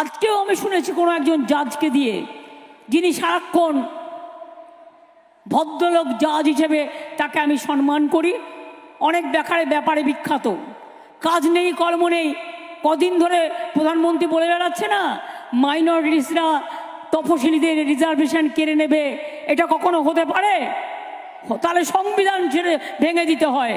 আজকেও আমি শুনেছি কোনো একজন জাজকে দিয়ে, যিনি সারাক্ষণ ভদ্রলোক জাজ হিসেবে তাকে আমি সম্মান করি। অনেক ব্যাপারে ব্যাপারে বিখ্যাত। কাজ নেই, কর্ম নেই। কদিন ধরে প্রধানমন্ত্রী বলে বেড়াচ্ছে না, মাইনরিটিসরা তফসিলিদের রিজার্ভেশন কেড়ে নেবে। এটা কখনো হতে পারে? তাহলে সংবিধান ছেড়ে ভেঙে দিতে হয়।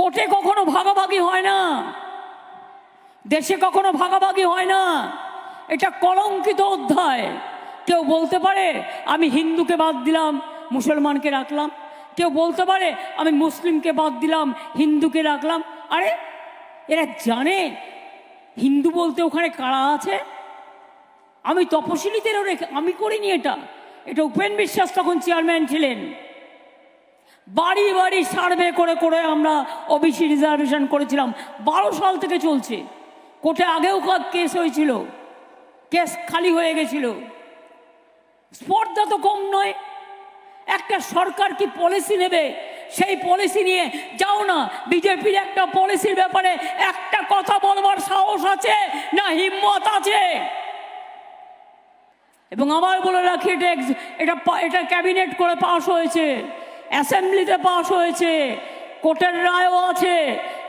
কোর্টে কখনো ভাগাভাগি হয় না। দেশে কখনো ভাগাভাগি হয় না। এটা কলঙ্কিত অধ্যায়। কেউ বলতে পারে, আমি হিন্দুকে বাদ দিলাম, মুসলমানকে রাখলাম। কেউ বলতে পারে, আমি মুসলিমকে বাদ দিলাম, হিন্দুকে রাখলাম। আরে, এরা জানে, হিন্দু বলতে ওখানে কারা আছে? আমি তপশিলীদেরও রেখে, আমি করিনি এটা। এটা উপেন বিশ্বাস তখন চেয়ারম্যান ছিলেন। বাড়ি বাড়ি সার্ভে করে করে আমরা ওবিসি রিজার্ভেশন করেছিলাম। বারো সাল থেকে চলছে। কোর্টে আগেও কেস হয়েছিল। কেস খালি হয়ে গেছিল। স্পর্ধা তো কম নয়। একটা সরকার কি পলিসি নেবে? সেই পলিসি নিয়ে যাও না। বিজেপির একটা পলিসির ব্যাপারে একটা কথা বলবার সাহস আছে না হিম্মত আছে? এবং আমার বলে রাখি, এটা এটা এটা ক্যাবিনেট করে পাশ হয়েছে। অ্যাসেম্বলিতে পাশ হয়েছে কোর্টের রায়ও আছে